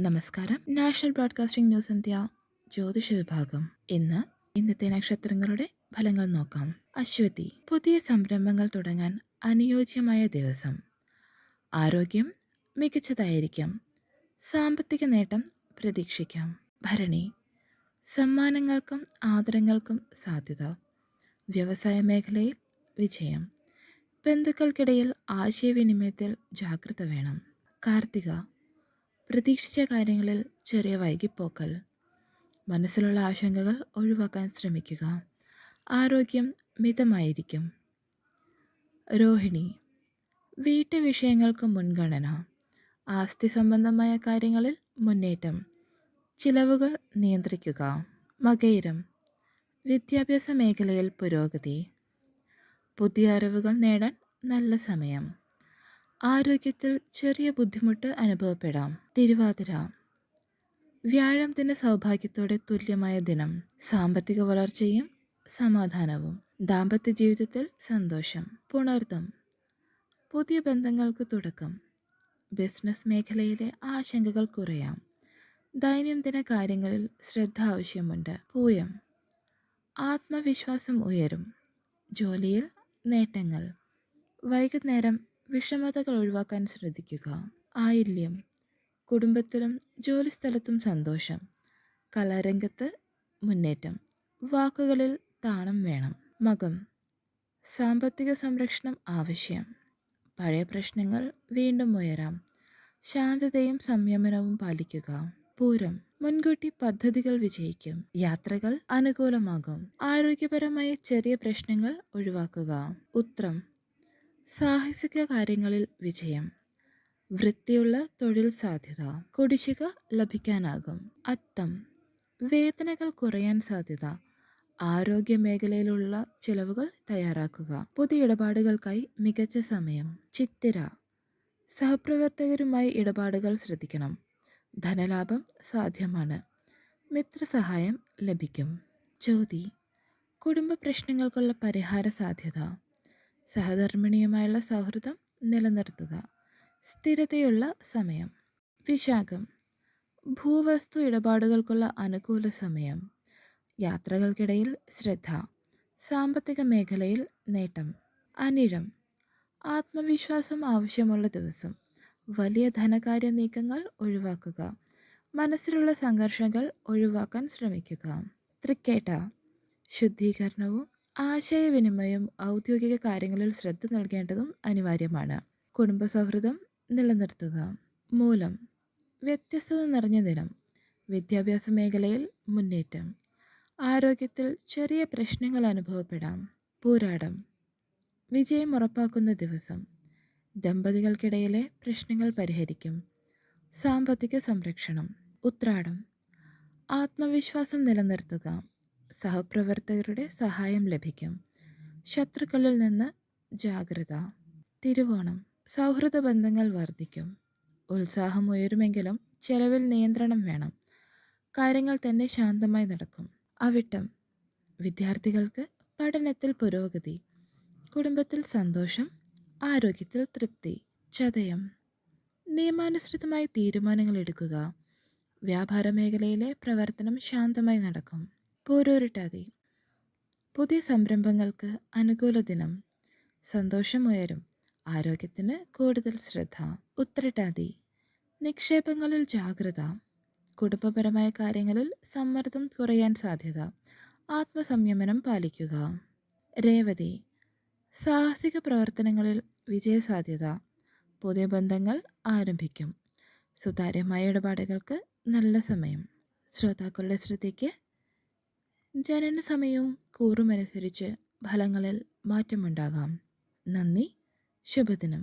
നമസ്കാരം. National broadcasting news India ജ്യോതിഷ വിഭാഗം. ഇന്ന് ഇന്നത്തെ നക്ഷത്രങ്ങളുടെ ഫലങ്ങൾ നോക്കാം. അശ്വതി പുതിയ സംരംഭങ്ങൾ തുടങ്ങാൻ അനുയോജ്യമായ ദിവസം. ആരോഗ്യം മികച്ചതായിരിക്കും. സാമ്പത്തിക നേട്ടം പ്രതീക്ഷിക്കാം. ഭരണി സമ്മാനങ്ങൾക്കും ആദരങ്ങൾക്കും സാധ്യത. വ്യവസായ മേഖലയിൽ വിജയം. ബന്ധുക്കൾക്കിടയിൽ ആശയവിനിമയത്തിൽ ജാഗ്രത വേണം. കാർത്തിക പ്രതീക്ഷിച്ച കാര്യങ്ങളിൽ ചെറിയ വൈകിപ്പോക്കൽ. മനസ്സിലുള്ള ആശങ്കകൾ ഒഴിവാക്കാൻ ശ്രമിക്കുക. ആരോഗ്യം മിതമായിരിക്കും. രോഹിണി വീട്ടു വിഷയങ്ങൾക്ക് മുൻഗണന. ആസ്തി സംബന്ധമായ കാര്യങ്ങളിൽ മുന്നേറ്റം. ചിലവുകൾ നിയന്ത്രിക്കുക. മകയിരം വിദ്യാഭ്യാസ മേഖലയിൽ പുരോഗതി. പുതിയ അറിവുകൾ നേടാൻ നല്ല സമയം. ആരോഗ്യത്തിൽ ചെറിയ ബുദ്ധിമുട്ട് അനുഭവപ്പെടാം. തിരുവാതിര. വ്യാഴം ദിന സൗഭാഗ്യത്തോടെ തുല്യമായ ദിനം. സാമ്പത്തിക വളർച്ചയും സമാധാനവും. ദാമ്പത്യ ജീവിതത്തിൽ സന്തോഷം. പുണർദം. പുതിയ ബന്ധങ്ങൾക്ക് തുടക്കം. ബിസിനസ് മേഖലയിലെ ആശങ്കകൾ കുറയാം. ദൈനംദിന കാര്യങ്ങളിൽ ശ്രദ്ധ ആവശ്യമുണ്ട്. പൂയം. ആത്മവിശ്വാസം ഉയരും. ജോലിയിൽ നേട്ടങ്ങൾ. വൈകുന്നേരം വിഷമതകൾ ഒഴിവാക്കാൻ ശ്രദ്ധിക്കുക. ആയില്യം കുടുംബത്തിലും ജോലിസ്ഥലത്തും സന്തോഷം കലാരംഗത്ത് മുന്നേറ്റം വാക്കുകളിൽ താളം വേണം. മകം സാമ്പത്തിക സംരക്ഷണം ആവശ്യം പഴയ പ്രശ്നങ്ങൾ വീണ്ടും ഉയരാം ശാന്തതയും സംയമനവും പാലിക്കുക. പൂരം മുൻകൂട്ടി പദ്ധതികൾ വിജയിക്കും യാത്രകൾ അനുകൂലമാകും ആരോഗ്യപരമായ ചെറിയ പ്രശ്നങ്ങൾ ഒഴിവാക്കുക. ഉത്രം സാഹസിക കാര്യങ്ങളിൽ വിജയം. വൃത്തിയുള്ള തൊഴിൽ സാധ്യത. കുടിശ്ശിക ലഭിക്കാനാകും. അത്തം. വേദനകൾ കുറയാൻ സാധ്യത. ആരോഗ്യ മേഖലയിലുള്ള ചിലവുകൾ തയ്യാറാക്കുക. പുതിയ ഇടപാടുകൾക്കായി മികച്ച സമയം. ചിത്തിര. സഹപ്രവർത്തകരുമായി ഇടപാടുകൾ ശ്രദ്ധിക്കണം. ധനലാഭം സാധ്യമാണ്. മിത്രസഹായം ലഭിക്കും. ചോതി. കുടുംബ പ്രശ്നങ്ങൾക്കുള്ള പരിഹാര സാധ്യത. സഹധർമ്മിണിയുമായുള്ള സൗഹൃദം നിലനിർത്തുക. സ്ഥിരതയുള്ള സമയം. വിശാഖം. ഭൂവസ്തു ഇടപാടുകൾക്കുള്ള അനുകൂല സമയം. യാത്രകൾക്കിടയിൽ ശ്രദ്ധ. സാമ്പത്തിക മേഖലയിൽ നേട്ടം. അനിഴം. ആത്മവിശ്വാസം ആവശ്യമുള്ള ദിവസം. വലിയ ധനകാര്യ നീക്കങ്ങൾ ഒഴിവാക്കുക. മനസ്സിലുള്ള സംഘർഷങ്ങൾ ഒഴിവാക്കാൻ ശ്രമിക്കുക. തൃക്കേട്ട ശുദ്ധീകരണവും ആശയവിനിമയം ഔദ്യോഗിക കാര്യങ്ങളിൽ ശ്രദ്ധ നൽകേണ്ടതും അനിവാര്യമാണ്. കുടുംബ സൗഹൃദം നിലനിർത്തുക. മൂലം വ്യത്യസ്തത നിറഞ്ഞ ദിനം വിദ്യാഭ്യാസ മേഖലയിൽ മുന്നേറ്റം ആരോഗ്യത്തിൽ ചെറിയ പ്രശ്നങ്ങൾ അനുഭവപ്പെടാം. പോരാടം വിജയം ഉറപ്പാക്കുന്ന ദിവസം ദമ്പതികൾക്കിടയിലെ പ്രശ്നങ്ങൾ പരിഹരിക്കും. സാമ്പത്തിക സംരക്ഷണം ഉത്രാടം ആത്മവിശ്വാസം നിലനിർത്തുക. സഹപ്രവർത്തകരുടെ സഹായം ലഭിക്കും. ശത്രുക്കളിൽ നിന്ന് ജാഗ്രത. തിരുവോണം. സൗഹൃദ ബന്ധങ്ങൾ വർദ്ധിക്കും ഉത്സാഹം ഉയരുമെങ്കിലും ചെലവിൽ നിയന്ത്രണം വേണം. കാര്യങ്ങൾ തന്നെ ശാന്തമായി നടക്കും. അവിട്ടം. വിദ്യാർത്ഥികൾക്ക് പഠനത്തിൽ പുരോഗതി. കുടുംബത്തിൽ സന്തോഷം. ആരോഗ്യത്തിൽ തൃപ്തി. ചതയം. നിയമാനുസൃതമായി തീരുമാനങ്ങൾ എടുക്കുക. വ്യാപാര മേഖലയിലെ പ്രവർത്തനം ശാന്തമായി നടക്കും. പോരൂരിട്ടാതി. പുതിയ സംരംഭങ്ങൾക്ക് അനുകൂല ദിനം. സന്തോഷമുയരും ആരോഗ്യത്തിന് കൂടുതൽ ശ്രദ്ധ ഉത്തരട്ടാതി. നിക്ഷേപങ്ങളിൽ ജാഗ്രത. കുടുംബപരമായ കാര്യങ്ങളിൽ സമ്മർദ്ദം കുറയാൻ സാധ്യത. ആത്മസംയമനം പാലിക്കുക. രേവതി. സാഹസിക പ്രവർത്തനങ്ങളിൽ വിജയസാധ്യത പുതിയ ബന്ധങ്ങൾ ആരംഭിക്കും. സുതാര്യമായ ഇടപാടുകൾക്ക് നല്ല സമയം. ശ്രോതാക്കളുടെ ശ്രദ്ധയ്ക്ക് ജനന സമയവും കൂറുമനുസരിച്ച് ഫലങ്ങളിൽ മാറ്റമുണ്ടാകാം. നന്ദി. ശുഭദിനം.